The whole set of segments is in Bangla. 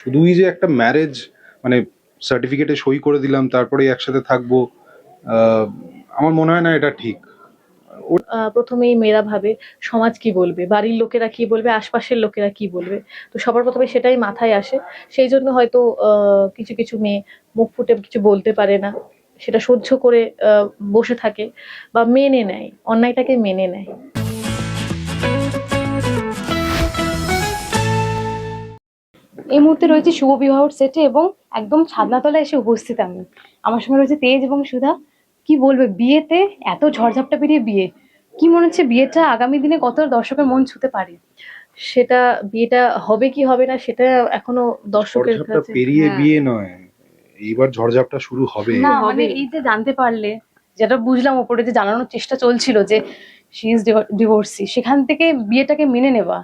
শুধুই যে একটা ম্যারেজ মানে সার্টিফিকেটে সই করে দিলাম তারপরে একসাথে থাকব আমার মনে হয় না এটা ঠিক। প্রথমেই মেয়েরা ভাবে, সমাজ কি বলবে, বাড়ির লোকেরা কি বলবে, আশপাশের লোকেরা কি বলবে। তো সবার প্রথমে সেটাই মাথায় আসে। সেই জন্য হয়তো কিছু কিছু মেয়ে মুখ ফুটে কিছু বলতে পারে না। সেটা সহ্য করে বসে থাকে বা মেনে নেয়, অন্যায়টাকে মেনে নেয়। এই মুহূর্তে রয়েছে শুভ বিবাহর সেটে এবং একদম ছাদনাতলায় এসে উপস্থিত আমি। আমার সঙ্গে রয়েছে তেজ এবং সুধা। কি বলবে বিয়েতে এত ঝড়ঝাপটা পেরিয়ে বিয়ে? কি মনে হচ্ছে বিয়েটা আগামী দিনে কত দর্শকের মন ছুতে পারে? সেটা বিয়েটা হবে কি হবে না সেটা এখনও দর্শকের কাছে পেরিয়ে হ্যাঁ। বিয়ে নয়। এইবার ঝড়ঝাপটা শুরু হবে। না মানে এই যে জানতে পারলে যেটা বুঝলাম ওপরে যে জানানোর চেষ্টা চলছিল যে শি ইজ ডিভোর্সি সেখান থেকে বিয়েটাকে মেনে নেওয়া।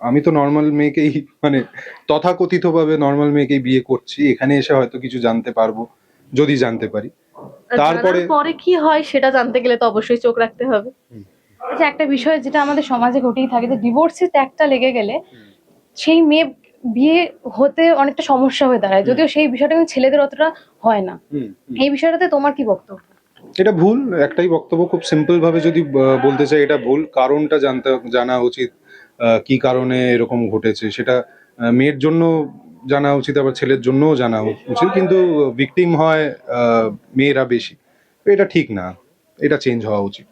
আমি তো নর্মাল মেয়েকেই মানে তথাকথিত ভাবে নর্মাল মেয়েকেই বিয়ে করছি। এখানে এসে হয়তো কিছু জানতে পারব যদি জানতে পারি। তারপরে- পরে কি হয় সেটা জানতে গেলে তো অবশ্যই চোখ রাখতে হবে। যে একটা বিষয় যেটা আমাদের সমাজে ঘটেই থাকে যে ডিভোর্সের ত্যাগটা লেগে গেলে সেই মেয়ে বিয়ে হতে অনেকটা সমস্যা হয়ে দাঁড়ায়। যদিও সেই বিষয়টা কিন্তু ছেলেদের অতটা হয় না। এই বিষয়টাতে তোমার কি বক্তব্য? এটা ভুল একটাই বক্তব্য। খুব সিম্পল ভাবে যদি বলতে চাই এটা ভুল। কারণটা জানতে জানা উচিত। কি কারণে এরকম ঘটেছে সেটা মেয়ের জন্য জানা উচিত, আবার ছেলের জন্যও জানা উচিত, কিন্তু ভিকটিম হয় মেয়েরা বেশি। এটা ঠিক না, এটা চেঞ্জ হওয়া উচিত।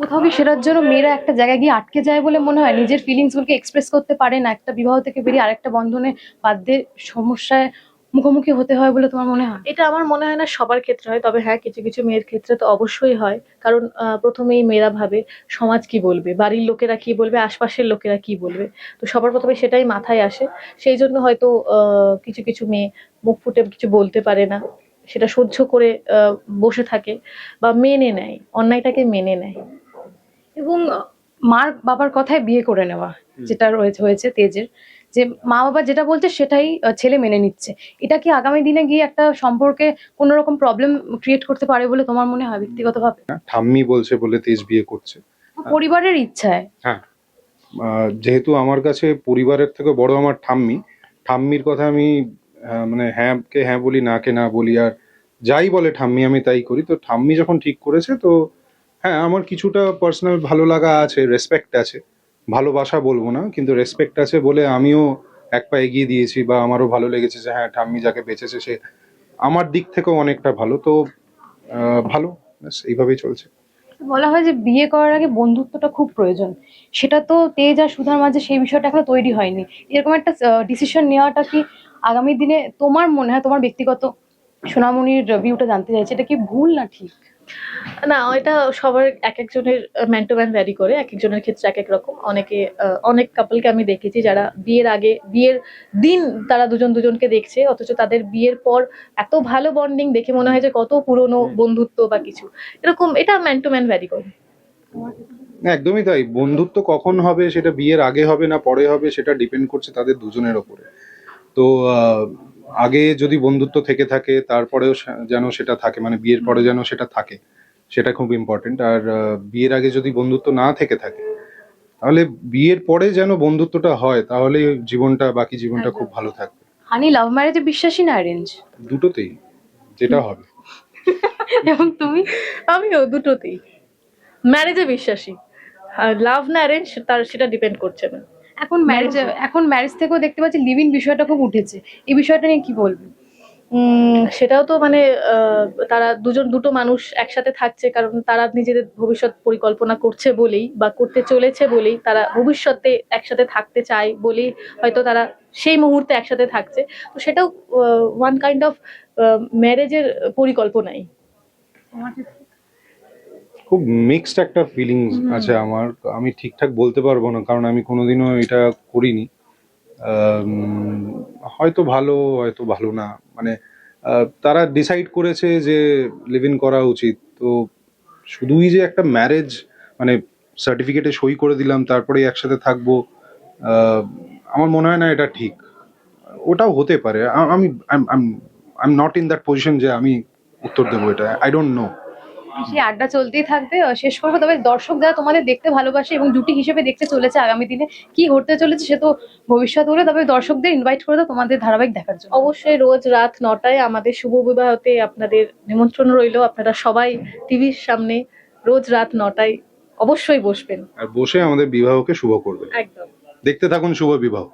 কোথাও কি সেটার জন্য মেয়েরা একটা জায়গায় গিয়ে আটকে যায় বলে মনে হয়? নিজের ফিলিংস গুলোকে এক্সপ্রেস করতে পারে না, একটা বিবাহ থেকে বেরিয়ে আরেকটা বন্ধনে বাধ্যে সমস্যায় মুখোমুখি হতে হয় বলে তোমার মনে হয়? এটা আমার মনে হয় না সবার ক্ষেত্রে হয় তবে হ্যাঁ কিছু কিছু মেয়ের ক্ষেত্রে তো অবশ্যই হয়। কারণ প্রথমেই মেয়েরা ভাবে সমাজ কি বলবে বাড়ির লোকেরা কি বলবে আশপাশের লোকেরা কি বলবে। তো সবার প্রথমে সেটাই মাথায় আসে। সেই জন্য হয়তো আহ, কিছু কিছু মেয়ে মুখ ফুটে কিছু বলতে পারে না। সেটা সহ্য করে আহ, বসে থাকে বা মেনে নেয় অন্যায়টাকে মেনে নেয়। এবং মার বাবার কথায় বিয়ে করে নেওয়া যেটা রয়েছে হয়েছে তেজের। যে মা বাবা যেটা বলছে সেটাই ছেলে মেনে নিচ্ছে। এটা কি আগামী দিনে গিয়ে একটা সম্পর্কে কোনো রকম প্রবলেম ক্রিয়েট করতে পারে বলে তোমার মনে হয় ব্যক্তিগতভাবে? ঠাম্মি বলছে বলে তেজ বিয়ে করছে। পরিবারের ইচ্ছায়? হ্যাঁ। যেহেতু আমার কাছে পরিবারের থেকে বড় আমার ঠাম্মি ঠাম্মির কথা আমি মানে হ্যাঁ কে হ্যাঁ বলি না কে না বলি আর যাই বলে ঠাম্মি আমি তাই করি। তো ঠাম্মি যখন ঠিক করেছে তো হ্যাঁ আমার কিছুটা পার্সোনাল ভালো লাগা আছে রেসপেক্ট আছে। ভালোবাসা বলব না, কিন্তু রেসপেক্ট আছে বলে আমিও এক পা এগিয়ে দিয়েছি বা আমারও ভালো লেগেছে যে হ্যাঁ ঠাম্মি যাকে বেঁচেছে সে আমার দিক থেকেও অনেকটা ভালো। তো ভালো, ব্যাস, এইভাবেই চলছে। বলা হয় যে বিয়ে করার আগে বন্ধুত্বটা খুব প্রয়োজন। সেটা তো তেজ আর সুধার মাঝে সেই বিষয়টা এখনও তৈরি হয়নি। এরকম একটা ডিসিশন নেওয়াটা কি আগামী দিনে তোমার মনে হয় তোমার ব্যক্তিগত সোনামণির ভিউটা জানতে চাইছে? এটা কি ভুল না ঠিক? না এটা সবার এক একজনের ম্যান টু ম্যান ভ্যারি করে এক একজনের ক্ষেত্রে এক এক রকম। অনেকে অনেক কাপলকে আমি দেখেছি যারা বিয়ের আগে বিয়ের দিন তারা দুজন দুজনকে দেখছে অথচ তাদের বিয়ের পর এত ভালো বন্ডিং দেখে মনে হয় যে কত পুরনো বন্ধুত্ব বা কিছু। এরকম এটা ম্যান টু ম্যান ভ্যারি করে। একদমই তাই। বন্ধুত্ব কখন হবে সেটা বিয়ের আগে হবে না পরে হবে সেটা ডিপেন্ড করছে তাদের দুজনের ওপরে। তো আগে যদি বন্ধুত্ব থেকে থাকে তারপরেও যেন সেটা থাকে মানে বিয়ের পরে যেন সেটা থাকে সেটা খুব ইম্পর্টেন্ট আর বিয়ের আগে যদি বন্ধুত্ব না থেকে থাকে তাহলে বিয়ের পরে যেন বন্ধুত্বটা হয় তাহলে জীবনটা বাকি জীবনটা খুব ভালো থাকবে। হানি লাভ ম্যারেজে বিশ্বাসী না অ্যারেঞ্জ দুটোতেই যেটা হবে। এবং তুমি? আমিও দুটোতেই। ম্যারেজে বিশ্বাসী। আর লাভ না অ্যারেঞ্জ তার সেটা ডিপেন্ড করছে না। এখন ম্যারেজ এখন ম্যারেজ থেকেও দেখতে পাচ্ছি লিভ ইন বিষয়টা খুব উঠেছে। এই বিষয়টা নিয়ে কি বলবে সেটাও তো মানে তারা দুজন দুটো মানুষ একসাথে থাকছে কারণ তারা নিজেদের ভবিষ্যৎ পরিকল্পনা করছে বলেই বা করতে চলেছে বলেই তারা ভবিষ্যতে একসাথে থাকতে চায় বলেই হয়তো তারা সেই মুহূর্তে একসাথে থাকছে। তো সেটাও ওয়ান কাইন্ড অফ ম্যারেজের পরিকল্পনাই। খুব মিক্সড একটা ফিলিংস আছে আমার। আমি ঠিকঠাক বলতে পারব না কারণ আমি কোনোদিনও এটা করিনি। হয়তো ভালো হয়তো ভালো না। মানে তারা ডিসাইড করেছে যে লিভ ইন করা উচিত। তো শুধুই যে একটা ম্যারেজ মানে সার্টিফিকেটে সই করে দিলাম তারপরে একসাথে থাকব আমার মনে হয় না এটা ঠিক। ওটাও হতে পারে। আমি I am not in that position যে আমি উত্তর দেবো এটা। আই ডোন্ট নো সেই আড্ডা চলতেই থাকবে। শেষ করব। তবে দর্শক যারা তোমাদের দেখতে ভালোবাসে এবং জুটি হিসেবে দেখতে চলেছে আগামী দিনে কি ঘটতে চলেছে সে তো ভবিষ্যৎ হলে তবে দর্শকদের ইনভাইট করে দাও তোমাদের ধারাবাহিক দেখার জন্য। অবশ্যই রোজ রাত নটায় আমাদের শুভ বিবাহতে আপনাদের নিমন্ত্রণ রইল। আপনারা সবাই টিভির সামনে রোজ রাত নটায় অবশ্যই বসবেন। আর বসে আমাদের বিবাহকে শুভ করবে একদম। দেখতে থাকুন শুভ বিবাহ।